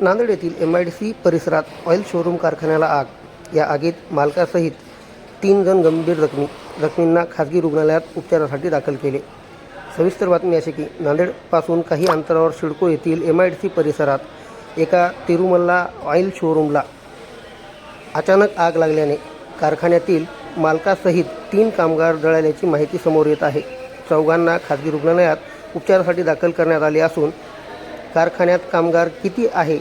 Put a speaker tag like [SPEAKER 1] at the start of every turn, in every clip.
[SPEAKER 1] नांदेड येथील M I D C परिसरात oil showroom कारखान्याला आग. या आगीत मालकासहित तीन जण गंभीर जखमी. जखमींना खाजगी रुग्णालयात उपचारासाठी दाखल केले. सविस्तर बातमी अशी की नांदेडपासून काही अंतरावर शिडको येथील एम आय डी सी परिसरात एका तिरुमल्ला ऑइल शोरूमला अचानक आग लागल्याने कारखान्यातील मालकासहित तीन कामगार जळाल्याची माहिती समोर येत आहे. चौघांना खाजगी रुग्णालयात उपचारासाठी दाखल करण्यात आले असून कारखान्यात कामगार किती आहे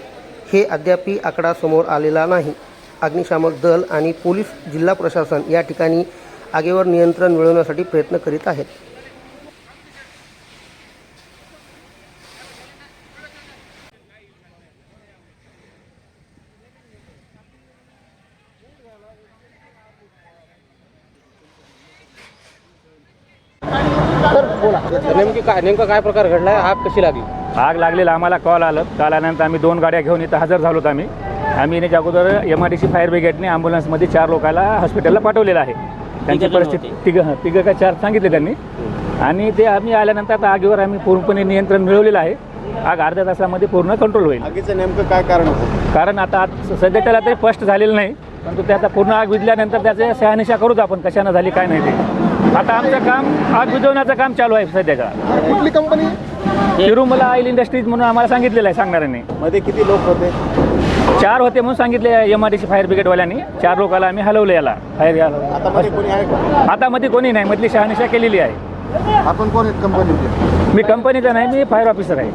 [SPEAKER 1] हे अद्यापही आकडा समोर आलेला नाही. अग्निशामक दल आणि पोलीस जिल्हा प्रशासन या ठिकाणी आगीवर नियंत्रण मिळवण्यासाठी प्रयत्न करीत आहेत.
[SPEAKER 2] नेमकी काय नेमका काय प्रकार घडलाय? आग कशी लागली?
[SPEAKER 3] आग लागलेला आम्हाला कॉल आलं. कॉल आल्यानंतर आम्ही दोन गाड्या घेऊन इथं हजर झालो होतो आम्ही. आम्ही येण्याच्या अगोदर M I D C fire ब्रिगेडने ॲम्ब्युलन्समध्ये चार लोकांना हॉस्पिटलला पाठवलेलं आहे. त्यांची परिस्थिती तिघं तिघं का चार सांगितले त्यांनी. आणि ते आम्ही आल्यानंतर आता आगीवर आम्ही पूर्णपणे नियंत्रण मिळवलेलं आहे. आग अर्ध्या तासामध्ये पूर्ण कंट्रोल होईल.
[SPEAKER 4] आगीचं नेमकं काय कारण होतं?
[SPEAKER 3] कारण आता आज सध्या त्याला ते स्पष्ट झालेलं नाही. परंतु ते आता पूर्ण आग विझल्यानंतर त्याचे शहानिशा करूच आपण कशानं झाली काय नाही ते. आता आमचं काम आग विझवण्याचं काम चालू आहे सध्याच्या
[SPEAKER 4] कुठली कंपनी
[SPEAKER 3] तिरुमला ऑइल इंडस्ट्रीज म्हणून आम्हाला सांगितलेलं आहे सांगणाऱ्यांनी.
[SPEAKER 4] मध्ये किती लोक होते?
[SPEAKER 3] चार होते म्हणून सांगितले M R D C fire ब्रिगेडवाल्यांनी चार लोकांना आम्ही हलवलं याला फायर
[SPEAKER 4] आता मध्ये कोणी आहे का?
[SPEAKER 3] आता मध्ये कोणी नाही मधली शहानिशा केलेली आहे.
[SPEAKER 4] आपण कोण कंपनीचे
[SPEAKER 3] मी कंपनीचा नाही मी फायर ऑफिसर आहे.